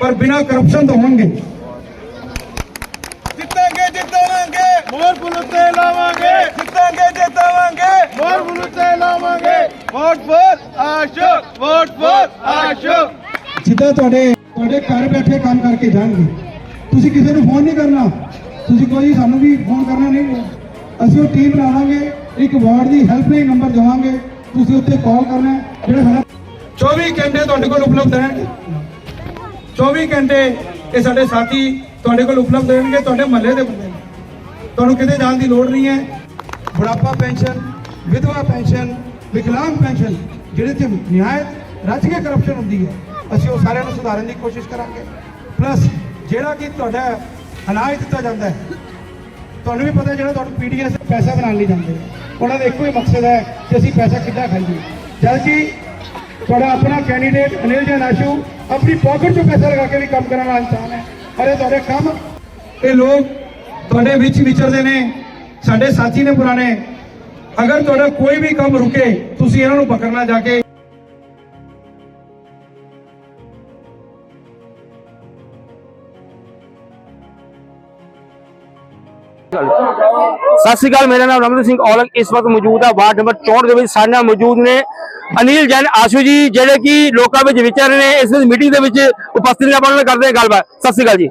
ਪਰ ਬਿਨਾਂ ਕਰਪਸ਼ਨ ਤੋਂ ਹੋਣਗੇ। ਜਿੱਤਾਂਗੇ ਜਿੱਤਾਵਾਂਗੇ। ਮੋਰ ਫੁੱਲ ਤੇ ਲਾਵਾਂਗੇ। ਜਿੱਤਾਂਗੇ ਜਿੱਤਾਵਾਂਗੇ। ਮੋਰ ਫੁੱਲ ਤੇ ਲਾਵਾਂਗੇ। Vote for Ashok vote for Ashok ਜਿੱਦਾਂ ਤੁਹਾਡੇ ਤੁਹਾਡੇ ਘਰ ਬੈਠੇ ਕੰਮ ਕਰਕੇ ਜਾਣਗੇ। ਤੁਸੀਂ ਕਿਸੇ ਨੂੰ ਫੋਨ ਨਹੀਂ ਕਰਨਾ। ਤੁਸੀਂ ਕੋਈ ਸਾਨੂੰ ਵੀ ਫੋਨ ਕਰਨਾ ਨਹੀਂ। ਅਸੀਂ ਉਹ ਟੀਮ ਬਣਾਵਾਂਗੇ ਇੱਕ ਵਾਰਡ ਦੀ ਹੈਲਪਲਾਈਨ ਨੰਬਰ ਦੇਵਾਂਗੇ। ਤੁਸੀਂ ਉੱਤੇ ਕਾਲ ਕਰਨਾ। ਜਿਹੜਾ ਸਾਡਾ 24 ਘੰਟੇ ਤੁਹਾਡੇ ਕੋਲ ਉਪਲਬਧ ਹੈ। 24 ਘੰਟੇ ਇਹ ਸਾਡੇ ਸਾਥੀ ਤੁਹਾਡੇ ਕੋਲ ਉਪਲਬਧ ਹੋਣਗੇ, ਤੁਹਾਡੇ ਮਹੱਲੇ ਦੇ ਬੰਦੇ। ਨੇ ਤੁਹਾਨੂੰ ਕਿਤੇ ਜਾਣ ਦੀ ਲੋੜ ਨਹੀਂ ਹੈ। ਬੁਢਾਪਾ ਪੈਨਸ਼ਨ, ਵਿਧਵਾ ਪੈਨਸ਼ਨ, ਵਿਕਲਾਂਗ ਪੈਨਸ਼ਨ, ਜਿਹੜੇ ਤੇ ਨਿਹਾਇਤ ਰੱਜ ਕੇ ਕਰਪਸ਼ਨ ਹੁੰਦੀ ਹੈ, ਅਸੀਂ ਉਹ ਸਾਰਿਆਂ ਨੂੰ ਸੁਧਾਰਨ ਦੀ ਕੋਸ਼ਿਸ਼ ਕਰਾਂਗੇ। ਪਲੱਸ ਜਿਹੜਾ ਕਿ ਤੁਹਾਡਾ ਅਨਾਜ ਦਿੱਤਾ ਜਾਂਦਾ ਹੈ, ਤੁਹਾਨੂੰ ਵੀ ਪਤਾ ਜਿਹੜਾ ਤੁਹਾਨੂੰ ਪੀਡੀਐਸ ਪੈਸਾ ਬਣਾਉਣ ਲਈ ਜਾਂਦੇ ਉਹਨਾਂ ਦਾ ਇੱਕੋ ਹੀ ਮਕਸਦ ਹੈ ਕਿ ਅਸੀਂ ਪੈਸਾ ਕਿੱਦਾਂ ਖਾਈਏ। ਜਦ ਕਿ ਤੁਹਾਡਾ ਆਪਣਾ ਕੈਂਡੀਡੇਟ ਅਨਿਲ ਜੈਨ ਆਪਣੀ ਪਾਕਟ ਚੋਂ ਪੈਸਾ ਲਗਾ ਕੇ ਵੀ ਕੰਮ ਕਰਨ ਵਾਲਾ ਇਨਸਾਨ ਹੈ। ਅਰੇ ਤੁਹਾਡੇ ਕੰਮ ਇਹ ਲੋਕ ਤੁਹਾਡੇ ਵਿੱਚ ਵਿਚਰਦੇ ਨੇ, ਸਾਡੇ ਸਾਥੀ ਨੇ ਪੁਰਾਣੇ। ਅਗਰ ਤੁਹਾਡਾ ਕੋਈ ਵੀ ਕੰਮ ਰੁਕੇ, ਤੁਸੀਂ ਇਹਨਾਂ ਨੂੰ ਪਕੜਨਾ ਜਾ ਕੇ ਸਤਿ ਸ਼੍ਰੀ ਅਕਾਲ ਮੇਰਾ ਨਾਮ ਰਮਨ ਸਿੰਘ ਔਲਖ। ਇਸ ਵਕਤ ਮੌਜੂਦ ਆ ਵਾਰਡ ਨੰਬਰ 64 ਦੇ ਵਿੱਚ ਸਾਡੇ ਨਾਲ ਮੌਜੂਦ ਨੇ ਅਨਿਲ ਜੈਨ ਆਸ਼ੂ ਜੀ ਜਿਹੜੇ ਕਿ ਲੋਕਾਂ ਵਿੱਚ ਵਿਚਰ ਰਹੇ ਨੇ। ਇਸ ਮੀਟਿੰਗ ਦੇ ਵਿੱਚ ਉਪਸਥਿਤ ਆਪਾਂ ਨਾਲ ਕਰਦੇ ਹਾਂ ਗੱਲਬਾਤ। ਸਤਿ ਸ਼੍ਰੀ ਅਕਾਲ ਜੀ।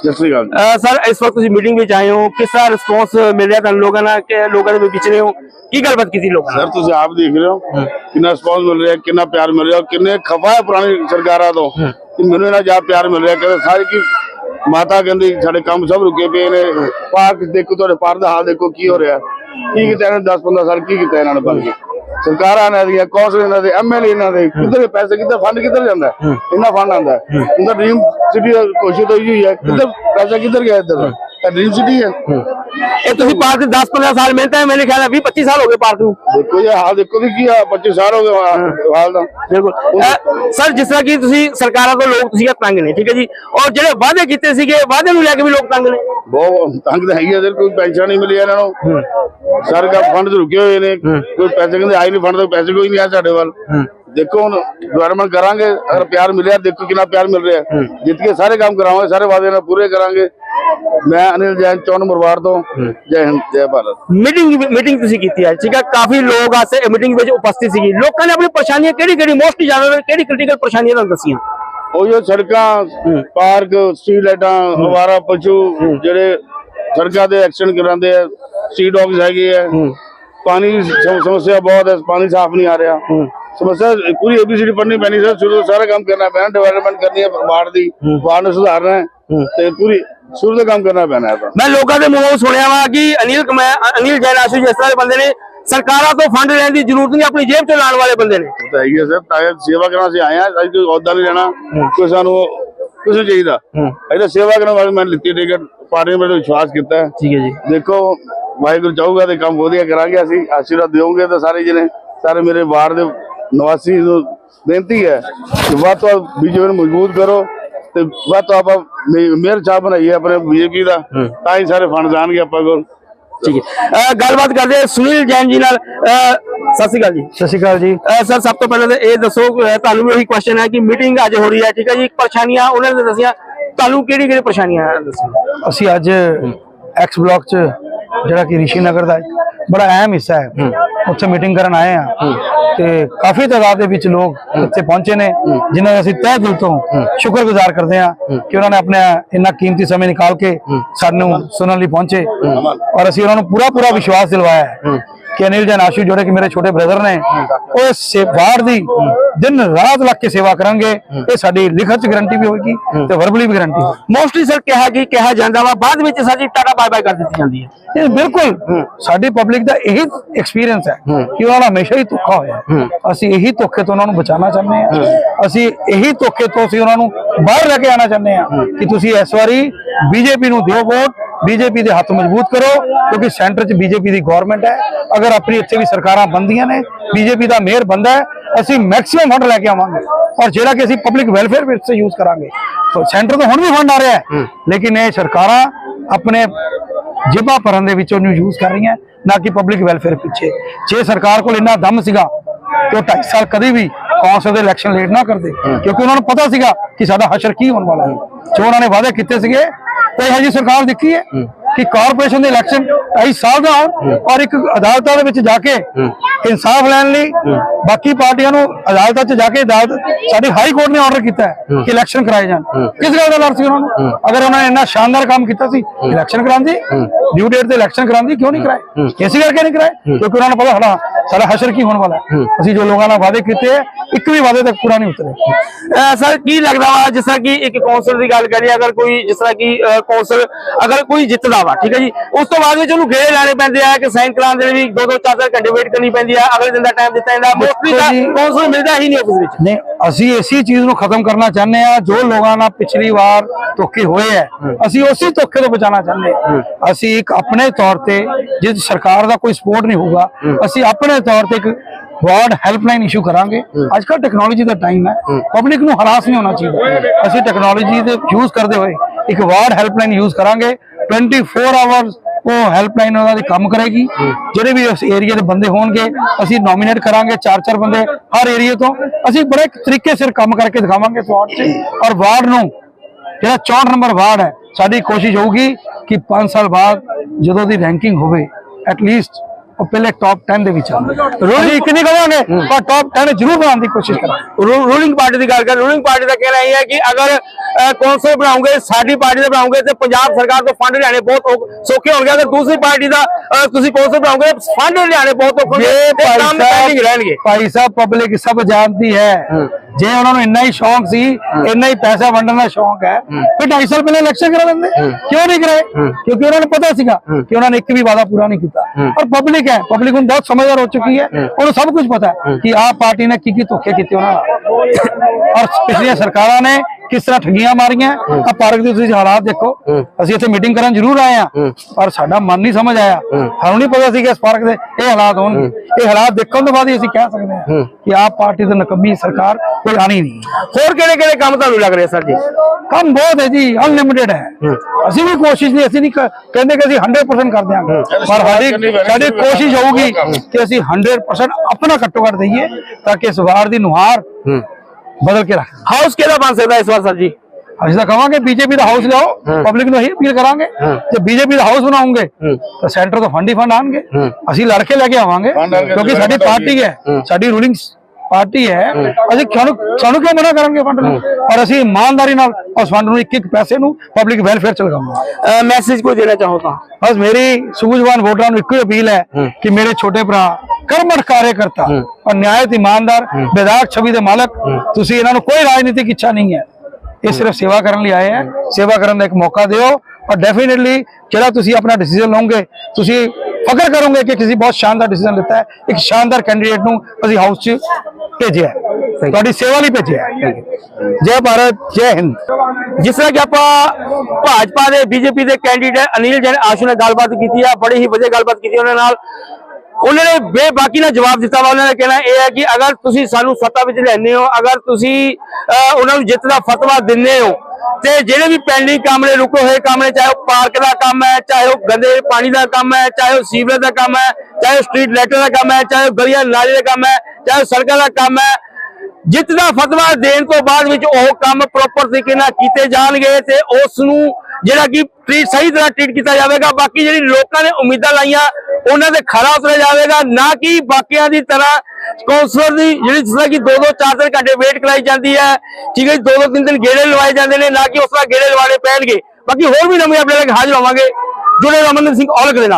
ਸਤਿ ਸ੍ਰੀ ਅਕਾਲ। ਅਹ ਸਰ ਇਸ ਵਕਤ ਤੁਸੀਂ ਮੀਟਿੰਗ ਵਿੱਚ ਆਏ ਹੋ। ਕਿਸ ਤਰ੍ਹਾਂ ਰਿਸਪੌਂਸ ਮਿਲ ਰਿਹਾ ਤੁਹਾਨੂੰ ਲੋਕਾਂ ਨਾਲ? ਕਿ ਲੋਕਾਂ ਦੇ ਵਿੱਚ ਵਿਚਰੇ ਹੋ? ਕੀ ਗੱਲਬਾਤ ਕੀਤੀ ਲੋਕਾਂ ਸਰ ਤੁਸੀਂ ਆਪ ਦੇਖ ਰਹੇ ਹੋ ਕਿੰਨਾ ਰਿਸਪੌਂਸ ਮਿਲ ਰਿਹਾ ਕਿੰਨਾ ਪਿਆਰ ਮਿਲ ਰਿਹਾ ਕਿੰਨੇ ਖਫਾ ਹੈ ਪੁਰਾਣੀ ਸਰਕਾਰਾਂ ਤੋਂ ਕਿ ਮੈਨੂੰ ਇਹਨਾਂ ਜ਼ਿਆਦਾ ਪਿਆਰ ਮਿਲ ਰਿਹਾ ਕਹਿੰਦੇ ਸਾਰੇ ਕੀ ਮਾਤਾ ਕਹਿੰਦੀ ਸਾਡੇ ਕੰਮ ਸਭ ਰੁਕੇ ਪਏ ਨੇ ਪਾਰਕ ਦੇਖੋ ਤੁਹਾਡੇ ਪਾਰ ਦਾ ਹਾਲ ਦੇਖੋ ਕੀ ਹੋ ਰਿਹਾ। ਕੀ ਕੀਤਾ ਇਹਨਾਂ 10 15 ਸਾਲ ਕੀ ਕੀਤਾ ਇਹਨਾਂ ਨੇ ਬਣ ਕੇ? ਸਰਕਾਰਾਂ ਨੇ ਦੀਆਂ ਕੌਂਸਲ ਇਹਨਾਂ ਦੇ ਐਮਐਲਏ ਇਹਨਾਂ ਦੇ ਕਿੱਧਰ ਪੈਸੇ ਕਿੱਧਰ ਫੰਡ ਕਿੱਧਰ ਜਾਂਦਾ? ਇੰਨਾ ਫੰਡ ਆਉਂਦਾ। ਹੈ। ਉਹਦਾ ਡ੍ਰੀਮ ਸਿਟੀ ਕੋਸ਼ਿਸ਼ ਹੋਈ ਹੋਈ ਹੈ ਕਿੱਧਰ ਪੈਸਾ ਕਿੱਧਰ ਗਿਆ ਇੱਧਰ? ਡ੍ਰੀਮ ਸਿਟੀ ਹੈ। ਇਹ ਤੁਸੀਂ ਪਾਰਕ 10 15 ਸਾਲ ਮਿਹਨਤ ਹੈ ਮੇਰੇ ਖਿਆਲ ਨਾਲ 20 25 ਸਾਲ ਹੋ ਗਏ ਪਾਰਕ ਨੂੰ। ਦੇਖੋ ਇਹ ਹਾਲ ਦੇਖੋ ਵੀ ਕੀ ਆ 25 ਸਾਲ ਹੋ ਗਏ ਹਾ- ਹਾਲ ਦਾ। ਬਿਲਕੁਲ ਸਰ ਜਿਸ ਤਰ੍ਹਾਂ ਕਿ ਤੁਸੀਂ ਸਰਕਾਰਾਂ ਤੋਂ ਲੋਕ ਤੁਸੀਂ ਤੰਗ ਨੇ ਠੀਕ ਹੈ ਜੀ? ਔਰ ਜਿਹੜੇ ਵਾਅਦੇ ਕੀਤੇ ਸੀਗੇ ਵਾਅਦੇ ਨੂੰ ਲੈ ਕੇ ਵੀ ਲੋਕ ਤੰਗ ਨੇ। ਬਹੁਤ ਤੰਗ ਤਾਂ ਹੈਗੀ ਆ ਕੋਈ ਪੈਨਸ਼ਨ ਨਹੀਂ ਮਿਲੀ ਇਹਨਾਂ ਨੂੰ। ਸਰ ਦਾ ਫੰਡ ਰੁਕੇ ਹੋਏ ਨੇ। ਕੋਈ ਪੈਸੇ ਕਹਿੰਦੇ ਆਈ ਨਹੀਂ ਫੰਡ ਤੋਂ ਪੈਸੇ ਕੋਈ ਨਹੀਂ ਆ ਸਾਡੇ ਵੱਲ। ਦੇਖੋ ਹੁਣ ਗਵਰਨਮੈਂਟ ਕਰਾਂਗੇ ਅਗਰ ਪਿਆਰ ਮਿਲਿਆ ਦੇਖੋ ਕਿੰਨਾ ਪਿਆਰ ਮਿਲ ਰਿਹਾ। ਹੈ। ਜਿੱਤ ਕੇ ਸਾਰੇ ਕੰਮ ਕਰਾਵਾਂਗੇ ਸਾਰੇ ਵਾਅਦੇ ਨਾਲ ਪੂਰੇ ਕਰਾਂਗੇ। ਮੈਂ ਅਨਿਲ ਜੈਨ ਚੌਨ ਮਰਵਾਰ ਤੋਂ ਜੈ ਹਿੰਦ ਜੈ ਭਾਰਤ। ਮੀਟਿੰਗ ਮੀਟਿੰਗ ਤੁਸੀਂ ਕੀਤੀ ਹੈ ਠੀਕ ਹੈ ਕਾਫੀ ਲੋਕ ਆਸੇ ਮੀਟਿੰਗ ਵਿੱਚ ਉਪਸਥਿਤ ਸੀਗੇ। ਲੋਕਾਂ ਨੇ ਆਪਣੀ ਪਰੇਸ਼ਾਨੀਆਂ ਕਿਹੜੀ ਕਿਹੜੀ ਮੋਸਟ ਜ਼ਿਆਦਾ ਕਿਹੜੀ ਕ੍ਰਿਟੀਕਲ ਪਰੇਸ਼ਾਨੀਆਂ ਤੁਹਾਨੂੰ ਦੱਸੀਆਂ? ਉਹੀ ਸੜਕਾਂ ਪਾਰਕ ਸਟਰੀਟ ਲਾਈਟਾਂ ਅਵਾਰਾ ਪਸ਼ੂ ਜਿਹੜੇ ਸੜਕਾਂ ਤੇ ਐਕਸੀਡੈਂਟ ਕਰਾਉਂਦੇ ਆ ਸੀ ਡੌਗਸ ਹੈਗੇ ਆ। ਪਾਣੀ ਦੀ ਸਮ- ਸਮੱਸਿਆ ਬਹੁਤ ਹੈ ਪਾਣੀ ਸਾਫ਼ ਨਹੀਂ ਆ ਰਿਹਾ। ਸਮੱਸਿਆ ਪੂਰੀ ਏਬੀਸੀਡੀ ਪੜ੍ਹਨੀ ਪੈਣੀ ਸਰ ਸ਼ੁਰੂ ਕੰਮ ਕਰਨਾ ਪੈਣਾ ਡਿਵੈਲਪਮੈਂਟ ਕਰਨੀ ਹੈ ਵਾਰਡ ਦੀ ਵਾਰਡ ਨੂੰ ਸੁਧਾਰਨਾ ਹੈ। ਤੇ ਪੂਰੀ ਸ਼ੁਰੂ ਤੋਂ ਕੰਮ ਕਰਨਾ ਪੈਣਾ ਹੈ ਤਾਂ। ਮੈਂ ਲੋਕਾਂ ਦੇ ਮੂੰਹੋਂ ਸੁਣਿਆ ਵਾ ਕਿ ਅਨਿਲ ਕਮੈ ਅਨਿਲ ਜੈਨ ਆਸ਼ੂ ਜਿਸ ਤਰ੍ਹਾਂ ਦੇ ਬੰਦੇ ਨੇ ਸਰਕਾਰਾਂ ਤੋਂ ਫੰਡ ਲੈਣ ਦੀ ਜ਼ਰੂਰਤ ਨਹੀਂ ਆਪਣੀ ਜੇਬ ਚੋਂ ਲਾਉਣ ਵਾਲੇ ਬੰਦੇ ਨੇ। ਉਹ ਤਾਂ ਹੈਗੀ ਹੈ ਸਰ ਤਾਂ ਸੇਵਾ ਕਰਨ ਅਸੀਂ ਆਏ ਆ ਕੋਈ ਅਹੁਦਾ ਨਹੀਂ ਲੈਣਾ ਕੋਈ ਸਾਨੂੰ ਕੁਝ ਚਾਹੀਦਾ। ਤਾਂ ਸੇਵਾ ਕਰਨ ਵਾਲੇ ਮੈਂ ਲਿੱਤੀ ਟਿਕਟ ਪਾਰਟੀ ਮੇਰੇ ਵਿਸ਼ਵਾਸ ਕੀਤਾ। ਹੈ ਠੀਕ ਹੈ ਜੀ। ਦੇਖੋ ਵਾਹਿਗੁਰੂ ਚਾਹੂਗਾ ਤੇ ਕੰਮ ਵਧੀਆ ਕਰਾਂਗੇ ਅਸੀਂ ਆਸ਼ੀਰਵਾਦ ਦਿਓਗੇ ਤਾਂ ਸਾਰੇ ਜਿਹਨੇ ਸਾਰੇ ਮੇਰੇ ਵਾਰ ਦੇ ਨਿਵਾਸੀ ਨੂੰ ਬੇਨਤੀ ਹੈ ਕਿ ਵੱਧ ਤੋਂ ਵੱਧ ਬੀਜੇਪੀ ਨੂੰ ਮਜ਼ਬੂਤ ਕਰੋ। ਤੇ ਵੱਧ ਤੋਂ ਆਪਾਂ ਮੇਅਰ ਸਾਹਿਬ ਬਣਾਈਏ ਆਪਣੇ ਬੀਜੇਪੀ ਦਾ ਤਾਂ ਹੀ ਸਾਰੇ ਫੰਡ ਜਾਣਗੇ ਆਪਾਂ ਕੋਲ। ਠੀਕ ਹੈ। ਗੱਲਬਾਤ ਕਰਦੇ ਹਾਂ ਸੁਨੀਲ ਜੈਨ ਜੀ ਨਾਲ। ਸਤਿ ਸ਼੍ਰੀ ਅਕਾਲ ਜੀ। ਸਤਿ ਸ਼੍ਰੀ ਅਕਾਲ ਜੀ। ਸਰ ਸਭ ਤੋਂ ਪਹਿਲਾਂ ਤਾਂ ਇਹ ਦੱਸੋ ਤੁਹਾਨੂੰ ਵੀ ਉਹੀ ਕੁਐਸਚਨ ਹੈ ਕਿ ਮੀਟਿੰਗ ਅੱਜ ਹੋ ਰਹੀ ਹੈ ਠੀਕ ਹੈ ਜੀ? ਪਰੇਸ਼ਾਨੀਆਂ ਉਹਨਾਂ ਨੇ ਦੱਸੀਆਂ। ਤੁਹਾਨੂੰ ਕਿਹੜੀ ਕਿਹੜੀ ਪਰੇਸ਼ਾਨੀਆਂ ਹੈ ਦੱਸੋ ਅਸੀਂ ਅੱਜ ਐਕਸ ਬਲਾਕ ਚ ਜਿਹੜਾ ਕਿ ਰਿਸ਼ੀ ਨਗਰ ਦਾ ਇੱਕ ਬੜਾ ਅਹਿਮ ਹਿੱਸਾ ਹੈ। ਉੱਥੇ ਮੀਟਿੰਗ ਕਰਨ ਆਏ ਆ ਤੇ ਕਾਫੀ ਤਾਦਾਦ ਦੇ ਵਿੱਚ ਲੋਕ ਇੱਥੇ ਪਹੁੰਚੇ ਨੇ ਜਿਨ੍ਹਾਂ ਦਾ ਅਸੀਂ ਤਹਿ ਦਿਲ ਤੋਂ ਸ਼ੁਕਰਗੁਜ਼ਾਰ ਕਰਦੇ ਆ ਕਿ ਉਹਨਾਂ ਨੇ ਆਪਣਾ ਇੰਨਾ ਕੀਮਤੀ ਸਮੇਂ ਨਿਕਾਲ ਕੇ ਸਾਨੂੰ ਸੁਣਨ ਲਈ ਪਹੁੰਚੇ ਔਰ ਅਸੀਂ ਉਹਨਾਂ ਨੂੰ ਪੂਰਾ ਪੂਰਾ ਵਿਸ਼ਵਾਸ ਦਿਲਵਾਇਆ ਹੈ। ਕਿ ਅਨਿਲ ਜਨ ਆਸ਼ੂ ਜਿਹੜੇ ਕਿ ਮੇਰੇ ਛੋਟੇ ਬ੍ਰਦਰ ਨੇ, ਉਹ ਸੇਵਾਰ ਦੀ ਦਿਨ ਰਾਤ ਲੱਗ ਕੇ ਸੇਵਾ ਕਰਨਗੇ ਇਹ ਸਾਡੀ ਲਿਖਤ ਚ ਗਾਰੰਟੀ ਵੀ ਹੋਏਗੀ ਤੇ ਵਰਬਲੀ ਵੀ ਗਾਰੰਟੀ ਮੋਸਟਲੀ ਸਰ ਕਿਹਾ ਕਿ, ਕਿਹਾ ਜਾਂਦਾ ਵਾ, ਬਾਅਦ ਵਿੱਚ ਸਾਡੀ ਟਾਟਾ ਬਾਏ ਬਾਏ ਕਰ ਦਿੱਤੀ ਜਾਂਦੀ ਹੈ। ਇਹ ਬਿਲਕੁਲ ਸਾਡੀ ਪਬਲਿਕ ਦਾ ਇਹੀ ਐਕਸਪੀਰੀਅੰਸ ਹੈ ਕਿ ਉਹਨਾਂ ਦਾ ਹਮੇਸ਼ਾ ਹੀ ਧੋਖਾ ਹੋਇਆ। ਅਸੀਂ ਇਹੀ ਧੋਖੇ ਤੋਂ ਉਹਨਾਂ ਨੂੰ ਬਚਾਉਣਾ ਚਾਹੁੰਦੇ ਹਾਂ। ਅਸੀਂ ਇਹੀ ਧੋਖੇ ਤੋਂ ਅਸੀਂ ਉਹਨਾਂ ਨੂੰ ਬਾਹਰ ਲੈ ਕੇ ਆਉਣਾ ਚਾਹੁੰਦੇ ਹਾਂ ਕਿ ਤੁਸੀਂ ਇਸ ਵਾਰੀ ਬੀਜੇਪੀ ਨੂੰ ਦਿਓ ਵੋਟ ਬੀਜੇਪੀ ਦੇ ਹੱਥ ਮਜ਼ਬੂਤ ਕਰੋ ਕਿਉਂਕਿ ਸੈਂਟਰ 'ਚ ਬੀਜੇਪੀ ਦੀ ਗਵਰਨਮੈਂਟ ਹੈ। ਅਗਰ ਆਪਣੀ ਇੱਥੇ ਵੀ ਸਰਕਾਰਾਂ ਬੰਦੀਆਂ ਨੇ ਬੀਜੇਪੀ ਦਾ ਮੇਅਰ ਬੰਦਾ ਹੈ ਅਸੀਂ ਮੈਕਸਿਮਮ ਫੰਡ ਲੈ ਕੇ ਆਵਾਂਗੇ। ਔਰ ਜਿਹੜਾ ਕਿ ਅਸੀਂ ਪਬਲਿਕ ਵੈਲਫੇਅਰ ਵਿੱਚ ਸੇ ਯੂਜ਼ ਕਰਾਂਗੇ। ਸੋ ਸੈਂਟਰ ਤੋਂ ਹੁਣ ਵੀ ਫੰਡ ਆ ਰਿਹਾ ਹੈ। ਲੇਕਿਨ ਇਹ ਸਰਕਾਰਾਂ ਆਪਣੇ ਜੇਬਾਂ ਭਰਨ ਦੇ ਵਿੱਚ ਉਹਨੂੰ ਯੂਜ਼ ਕਰ ਰਹੀਆਂ ਨਾ ਕਿ ਪਬਲਿਕ ਵੈਲਫੇਅਰ ਪਿੱਛੇ। ਜੇ ਸਰਕਾਰ ਕੋਲ ਇੰਨਾ ਦਮ ਸੀਗਾ ਕਿ ਉਹ 2.5 ਸਾਲ ਕਦੀ ਵੀ ਕੌਂਸਲ ਦੇ ਇਲੈਕਸ਼ਨ ਲੇਟ ਨਾ ਕਰਦੇ ਕਿਉਂਕਿ ਉਹਨਾਂ ਨੂੰ ਪਤਾ ਸੀਗਾ ਕਿ ਸਾਡਾ ਹਸ਼ਰ ਕੀ ਹੋਣ ਵਾਲਾ ਹੈ। ਜੋ ਉਹਨਾਂ ਨੇ ਵਾਅਦੇ ਕੀਤੇ ਸੀਗੇ ਕੋਈ ਹਜੇ ਸਰਕਾਰ ਦੇਖੀ ਹੈ। ਕਿ ਕਾਰਪੋਰੇਸ਼ਨ ਦੇ ਇਲੈਕਸ਼ਨ 2.5 ਸਾਲ ਦਾ ਹੋਣ ਔਰ ਇੱਕ ਅਦਾਲਤਾਂ ਦੇ ਵਿੱਚ ਜਾ ਕੇ ਇਨਸਾਫ ਲੈਣ ਲਈ ਬਾਕੀ ਪਾਰਟੀਆਂ ਨੂੰ ਅਦਾਲਤਾਂ 'ਚ ਜਾ ਕੇ ਅਦਾਲਤ ਸਾਡੀ ਹਾਈ ਕੋਰਟ ਨੇ ਆਰਡਰ ਕੀਤਾ ਹੈ ਕਿ ਇਲੈਕਸ਼ਨ ਕਰਾਏ ਜਾਣ। ਕਿਸ ਗੱਲ ਦਾ ਡਰ ਸੀ ਉਹਨਾਂ ਨੂੰ? ਅਗਰ ਉਹਨਾਂ ਨੇ ਇੰਨਾ ਸ਼ਾਨਦਾਰ ਕੰਮ ਕੀਤਾ ਸੀ ਇਲੈਕਸ਼ਨ ਕਰਾਉਂਦੇ ਡਿਊ ਡੇਟ ਤੇ ਇਲੈਕਸ਼ਨ ਕਰਾਉਂਦੇ ਕਿਉਂ ਨਹੀਂ ਕਰਾਏ? ਇਸੇ ਕਰਕੇ ਨਹੀਂ ਕਰਾਏ? ਕਿਉਂਕਿ ਉਹਨਾਂ ਨੂੰ ਪਤਾ ਸਾਡਾ ਸਾਡਾ ਹਸ਼ਰ ਕੀ ਹੋਣ ਵਾਲਾ ਹੈ। ਅਸੀਂ ਜੋ ਲੋਕਾਂ ਨਾਲ ਵਾਅਦੇ ਕੀਤੇ ਹੈ ਇੱਕ ਵੀ ਵਾਅਦੇ ਤੱਕ ਪੂਰਾ ਨਹੀਂ ਉਤਰੇ। ਸਰ ਕੀ ਲੱਗਦਾ ਵਾ ਜਿਸ ਤਰ੍ਹਾਂ ਕਿ ਇੱਕ ਕੌਂਸਲ ਦੀ ਗੱਲ ਕਰੀਏ ਅਗਰ ਕੋਈ ਜਿਸ ਤਰ੍ਹਾਂ ਕਿ ਕੌਂਸਲ ਅਗਰ ਕੋਈ ਜਿੱਤਦਾ ਵਾ ਠੀਕ ਹੈ ਜੀ। ਉਸ ਤੋਂ ਬਾਅਦ ਵਿੱਚ ਉਹਨੂੰ ਗੇੜੇ ਲਾਣੇ ਪੈਂਦੇ ਆ ਕਿ ਸਾਈਨ ਕਰਾਉਣ ਦੇ ਲਈ ਵੀ ਦੋ ਦੋ ਚਾਰ ਚਾਰ ਘੰਟੇ ਵੇਟ ਕਰਨੀ ਪੈਂਦੀ ਆ। ਅਗਲੇ ਦਿਨ ਦਾ ਟਾਈਮ ਦਿੱਤਾ ਜਾਂਦਾ। ਮੋਸਟਲੀ ਤਾਂ। ਕੌਂਸਲ ਮਿਲਦਾ ਹੀ ਨਹੀਂ ਆਫਿਸ ਵਿੱਚ। ਨਹੀਂ ਅਸੀਂ ਇਸੇ ਚੀਜ਼ ਨੂੰ ਖਤਮ ਕਰਨਾ ਚਾਹੁੰਦੇ ਆ ਜੋ ਲੋਕਾਂ ਨਾਲ ਪਿਛਲੀ ਵਾਰ ਧੋਖੇ ਹੋਏ ਹੈ। ਅਸੀਂ ਉਸੇ ਧੋਖੇ ਤੋਂ ਬਚਾਉਣਾ ਚਾਹੁੰਦੇ ਹਾਂ। ਅਸੀਂ ਇੱਕ ਆਪਣੇ ਤੌਰ ਤੇ ਜੇ ਸਰਕਾਰ ਦਾ ਕੋਈ ਸਪੋਰਟ ਨਹੀਂ ਹੋਊਗਾ ਅਸੀਂ ਆਪਣੇ ਤੌਰ ਤੇ ਇੱਕ ਵਾਰਡ ਹੈਲਪਲਾਈਨ ਇਸ਼ੂ ਕਰਾਂਗੇ। ਅੱਜ ਕੱਲ ਟੈਕਨੋਲੋਜੀ ਦਾ ਟਾਈਮ ਹੈ। ਪਬਲਿਕ ਨੂੰ ਹਰਾਸ ਨਹੀਂ ਹੋਣਾ ਚਾਹੀਦਾ। ਅਸੀਂ ਟੈਕਨੋਲੋਜੀ ਦੇ ਯੂਜ਼ ਕਰਦੇ ਹੋਏ ਇੱਕ ਵਾਰਡ ਹੈਲਪਲਾਈਨ ਯੂਜ਼ ਕਰਾਂਗੇ। 24 ਆਵਰਸ ਉਹ ਹੈਲਪਲਾਈਨ ਉਹਨਾਂ ਦੀ ਕੰਮ ਕਰੇਗੀ। ਜਿਹੜੇ ਵੀ ਉਸ ਏਰੀਆ ਦੇ ਬੰਦੇ ਹੋਣਗੇ, ਅਸੀਂ ਨੋਮੀਨੇਟ ਕਰਾਂਗੇ ਚਾਰ ਚਾਰ ਬੰਦੇ ਹਰ ਏਰੀਆ ਤੋਂ। ਅਸੀਂ ਬੜੇ ਤਰੀਕੇ ਸਿਰ ਕੰਮ ਕਰਕੇ ਦਿਖਾਵਾਂਗੇ ਇਸ ਵਾਰਡ 'ਚ। ਔਰ ਵਾਰਡ ਨੂੰ, ਜਿਹੜਾ 64 ਨੰਬਰ ਵਾਰਡ ਹੈ, ਸਾਡੀ ਕੋਸ਼ਿਸ਼ ਹੋਊਗੀ ਕਿ 5 ਸਾਲ ਬਾਅਦ ਜਦੋਂ ਦੀ ਰੈਂਕਿੰਗ ਹੋਵੇ ਐਟ ਲੀਸਟ ਉਹ ਪਹਿਲੇ ਟੌਪ 10 ਦੇ ਵਿੱਚ ਆਵੇ ਰੋਜ਼ ਇੱਕ ਨਹੀਂ ਕਵਾਂਗੇ ਪਰ ਟੌਪ 10 ਜ਼ਰੂਰ ਬਣਾਉਣ ਦੀ ਕੋਸ਼ਿਸ਼ ਕਰਾਂਗੇ। ਰੂਲਿੰਗ ਪਾਰਟੀ ਦੀ ਗੱਲ ਕਰ ਰੂਲਿੰਗ ਪਾਰਟੀ ਦਾ ਕਹਿਣਾ ਇਹ ਹੈ ਕਿ ਅਗਰ ਕੌਂਸਲ ਬਣਾਉਂਗੇ ਸਾਡੀ ਪਾਰਟੀ ਦਾ ਬਣਾਉਂਗੇ ਤੇ ਪੰਜਾਬ ਸਰਕਾਰ ਤੋਂ ਫੰਡ ਲਿਆਣੇ ਬਹੁਤ ਸੌਖੇ ਹੋਣਗੇ। ਅਗਰ ਦੂਸਰੀ ਪਾਰਟੀ ਦਾ ਤੁਸੀਂ ਕੌਂਸਲ ਬਣਾਉਂਗੇ ਫੰਡ ਲਿਆਣੇ ਬਹੁਤ ਔਖੇ ਹੋਣਗੇ ਤੇ ਕੰਮ ਪੈਂਡਿੰਗ ਰਹਿਣਗੇ। ਭਾਈ ਸਾਹਿਬ ਪਬਲਿਕ ਸਭ ਜਾਣਦੀ ਹੈ। ਜੇ ਉਹਨਾਂ ਨੂੰ ਇੰਨਾ ਹੀ ਸ਼ੌਂਕ ਸੀ ਇੰਨਾ ਹੀ ਪੈਸਾ ਵੰਡਣ ਦਾ ਸ਼ੌਂਕ ਹੈ ਫਿਰ 2.5 ਸਾਲ ਪਹਿਲਾਂ ਇਲੈਕਸ਼ਨ ਕਰਾ ਲੈਂਦੇ। ਕਿਉਂ ਨਹੀਂ ਕਰਾਏ? ਕਿਉਂਕਿ ਉਹਨਾਂ ਨੂੰ ਪਤਾ ਸੀਗਾ ਕਿ ਉਹਨਾਂ ਨੇ ਇੱਕ ਵੀ ਵਾਅਦਾ ਪੂਰਾ ਨਹੀਂ ਕੀਤਾ। ਔਰ ਪਬਲਿਕ ਹੈ ਪਬਲਿਕ ਹੁਣ ਬਹੁਤ ਸਮਝਦਾਰ ਹੋ ਚੁੱਕੀ ਹੈ। ਉਹਨੂੰ ਸਭ ਕੁਝ ਪਤਾ ਹੈ ਕਿ ਆਹ ਪਾਰਟੀ ਨੇ ਕੀ ਕੀ ਧੋਖੇ ਕੀਤੇ ਉਹਨਾਂ ਨਾਲ। ਔਰ ਪਿਛਲੀਆਂ ਸਰਕਾਰਾਂ ਨੇ ਕਿਸ ਤਰ੍ਹਾਂ ਠੱਗੀਆਂ ਮਾਰੀਆਂ ਆ ਪਾਰਕ ਦੇ ਤੁਸੀਂ ਹਾਲਾਤ ਦੇਖੋ। ਅਸੀਂ ਇੱਥੇ ਮੀਟਿੰਗ ਕਰਨ ਜ਼ਰੂਰ ਆਏ ਆ ਪਰ ਸਾਡਾ ਮਨ ਨਹੀਂ ਸਮਝ ਆਇਆ। ਸਾਨੂੰ ਨਹੀਂ ਪਤਾ ਸੀ ਕਿ ਇਸ ਪਾਰਕ ਦੇ ਇਹ ਹਾਲਾਤ ਹੋਣਗੇ ਇਹ ਹਾਲਾਤ ਦੇਖਣ ਤੋਂ ਬਾਅਦ ਹੀ ਅਸੀਂ ਕਹਿ ਸਕਦੇ ਹਾਂ ਕਿ ਆਹ ਪਾਰਟੀ ਤੇ ਨਕਮੀ ਸਰਕਾਰ ਕੋਈ ਆਣੀ ਨਹੀਂ। ਹੋਰ ਕਿਹੜੇ ਕਿਹੜੇ ਕੰਮ ਤੁਹਾਨੂੰ ਲੱਗ ਰਹੇ ਸਰ ਜੀ? ਕੰਮ ਬਹੁਤ ਹੈ ਜੀ ਅਨਲਿਮਿਟਿਡ ਹੈ। ਅਸੀਂ ਵੀ ਕੋਸ਼ਿਸ਼ ਨਹੀਂ ਅਸੀਂ ਨਹੀਂ ਕਹਿੰਦੇ ਕਿ ਅਸੀਂ 100% ਕਰ ਦਿਆਂਗੇ। ਪਰ ਸਾਡੀ ਸਾਡੀ ਕੋਸ਼ਿਸ਼ ਹੋਊਗੀ ਕਿ ਅਸੀਂ 100% ਆਪਣਾ ਘੱਟੋ ਘੱਟ ਦਈਏ ਤਾਂ ਕਿ ਇਸ ਵਾਰ ਦੀ ਨੁਹਾਰ ਬਦਲ ਕੇ ਰੱਖ ਹਾਊਸ ਕਿਹਦਾ ਬਣ ਸਕਦਾ ਇਸ ਵਾਰ ਸਰ ਜੀ ਅਸੀਂ ਤਾਂ ਕਵਾਂਗੇ ਬੀਜੇਪੀ ਦਾ ਹਾਊਸ ਲਿਆਓ ਪਬਲਿਕ ਨੂੰ ਇਹੀ ਅਪੀਲ ਕਰਾਂਗੇ ਜੇ ਬੀਜੇਪੀ ਦਾ ਹਾਊਸ ਬਣਾਉਂਗੇ ਤਾਂ ਸੈਂਟਰ ਤੋਂ ਫੰਡ ਹੀ ਫੰਡ ਆਣਗੇ ਅਸੀਂ ਲੜ ਕੇ ਲੈ ਕੇ ਆਵਾਂਗੇ ਫੰਡ ਆਉਣਗੇ, ਕਿਉਂਕਿ ਸਾਡੀ ਫੰਡ ਪਾਰਟੀ ਹੈ ਸਾਡੀ ਰੂਲਿੰਗ ਪਾਰਟੀ ਹੈ। ਅਸੀਂ ਸਾਨੂੰ ਸਾਨੂੰ ਕਿਉਂ ਮਨਾ ਕਰਾਂਗੇ ਫੰਡ ਨੂੰ? ਔਰ ਅਸੀਂ ਇਮਾਨਦਾਰੀ ਨਾਲ ਉਸ ਫੰਡ ਨੂੰ ਇੱਕ ਇੱਕ ਪੈਸੇ ਨੂੰ ਪਬਲਿਕ ਵੈਲਫੇਅਰ ਚ ਲਗਾਵਾਂਗੇ ਮੈਸੇਜ ਕੋਈ ਦੇਣਾ ਚਾਹੋ ਤਾਂ? ਬਸ ਮੇਰੀ ਸੂਝਵਾਨ ਵੋਟਰਾਂ ਨੂੰ ਇੱਕੋ ਹੀ ਅਪੀਲ ਹੈ ਕਿ ਮੇਰੇ ਛੋਟੇ ਭਰਾ ਕਰਮਠ ਕਾਰਜਕਰਤਾ ਔਰ ਨਿਆਇਤ ਇਮਾਨਦਾਰ ਬੇਦਾਗ ਛਵੀ ਦੇ ਮਾਲਕ ਤੁਸੀਂ ਇਹਨਾਂ ਨੂੰ ਕੋਈ ਰਾਜਨੀਤਿਕ ਇੱਛਾ ਨਹੀਂ ਹੈ। ਇਹ ਸਿਰਫ ਸੇਵਾ ਕਰਨ ਲਈ ਆਏ ਹੈ। ਸੇਵਾ ਕਰਨ ਦਾ ਇੱਕ ਮੌਕਾ ਦਿਓ। ਔਰ ਡੈਫੀਨਿਟਲੀ ਜਿਹੜਾ ਤੁਸੀਂ ਆਪਣਾ ਡਿਸੀਜਨ ਲਓਗੇ ਤੁਸੀਂ ਫਖਰ ਕਰੋਗੇ ਕਿ ਕਿਸੇ ਬਹੁਤ ਸ਼ਾਨਦਾਰ ਡਿਸੀਜਨ ਲਿੱਤਾ ਹੈ ਇੱਕ ਸ਼ਾਨਦਾਰ ਕੈਂਡੀਡੇਟ ਨੂੰ ਅਸੀਂ ਹਾਊਸ 'ਚ ਭੇਜਿਆ ਤੁਹਾਡੀ ਸੇਵਾ ਲਈ ਭੇਜਿਆ ਜੈ ਭਾਰਤ ਜੈ ਹਿੰਦ। ਜਿਸ ਤਰ੍ਹਾਂ ਕਿ ਆਪਾਂ ਭਾਜਪਾ ਦੇ ਬੀਜੇਪੀ ਦੇ ਕੈਂਡੀਡੇਟ ਅਨਿਲ ਜੈਨ ਆਸ਼ੂ ਨੇ ਗੱਲਬਾਤ ਕੀਤੀ ਆ ਬੜੀ ਹੀ ਵਧੀਆ ਗੱਲਬਾਤ ਕੀਤੀ ਉਹਨਾਂ ਨਾਲ। ਉਹਨਾਂ ਨੇ ਬੇਬਾਕੀ ਨਾਲ ਜਵਾਬ ਦਿੱਤਾ ਵਾ, ਉਹਨਾਂ ਦਾ ਕਹਿਣਾ ਇਹ ਹੈ ਕਿ ਅਗਰ ਤੁਸੀਂ ਸਾਨੂੰ ਸੱਤਾ ਵਿੱਚ ਲੈਣੇ ਹੋ, ਅਗਰ ਤੁਸੀਂ ਉਹਨਾਂ ਨੂੰ ਜਿੱਤ ਦਾ ਫਤਵਾ ਦਿੰਦੇ ਹੋ, ਤੇ ਜਿਹੜੇ ਵੀ ਪੈਂਡਿੰਗ ਕੰਮ ਨੇ, ਰੁਕੇ ਹੋਏ ਕੰਮ ਨੇ, ਚਾਹੇ ਉਹ ਪਾਰਕ ਦਾ ਕੰਮ ਹੈ, ਚਾਹੇ ਉਹ ਗੰਦੇ ਪਾਣੀ ਦਾ ਕੰਮ ਹੈ, ਚਾਹੇ ਉਹ ਸੀਵਰੇਜ ਦਾ ਕੰਮ ਹੈ, ਚਾਹੇ ਉਹ ਸਟਰੀਟ ਲਾਈਟਾਂ ਦਾ ਕੰਮ ਹੈ, ਚਾਹੇ ਉਹ ਗਲੀਆਂ ਨਾਲੇ ਦਾ ਕੰਮ ਹੈ, ਚਾਹੇ ਉਹ ਸੜਕਾਂ ਦਾ ਕੰਮ ਹੈ ਜਿੱਤ ਦਾ ਫਤਵਾ ਦੇਣ ਤੋਂ ਬਾਅਦ ਵਿੱਚ ਉਹ ਕੰਮ ਪ੍ਰੋਪਰ ਤਰੀਕੇ ਨਾਲ ਕੀਤੇ ਜਾਣਗੇ ਤੇ ਉਸ ਨੂੰ ਜਿਹੜਾ ਕਿ ਟ੍ਰੀਟ ਸਹੀ ਤਰ੍ਹਾਂ ਟ੍ਰੀਟ ਕੀਤਾ ਜਾਵੇਗਾ। ਬਾਕੀ ਜਿਹੜੀ ਲੋਕਾਂ ਨੇ ਉਮੀਦਾਂ ਲਾਈਆਂ ਉਹਨਾਂ ਤੇ ਖਰਾ ਉਤਰਿਆ ਜਾਵੇਗਾ। ਨਾ ਕਿ ਬਾਕੀਆਂ ਦੀ ਤਰ੍ਹਾਂ ਕੌਂਸਲਰ ਦੀ ਜਿਹੜੀ ਜਿਸ ਤਰ੍ਹਾਂ ਕਿ ਦੋ ਦੋ ਚਾਰ ਚਾਰ ਘੰਟੇ ਵੇਟ ਕਰਾਈ ਜਾਂਦੀ ਹੈ ਠੀਕ ਹੈ ਜੀ, ਦੋ ਦੋ ਤਿੰਨ ਦਿਨ ਗੇੜੇ ਲਵਾਏ ਜਾਂਦੇ ਨੇ ਨਾ ਕਿ ਉਸ ਤਰ੍ਹਾਂ ਗੇੜੇ ਲਵਾਣੇ ਪੈਣਗੇ। ਬਾਕੀ ਹੋਰ ਵੀ ਨਵੇਂ ਆਪਣੇ ਲਈ ਹਾਜ਼ਰ ਹੋਵਾਂਗੇ। ਜੁੜੇ ਰਹੋ ਸਿੰਘ ਔਲਖ ਦੇ ਨਾਲ।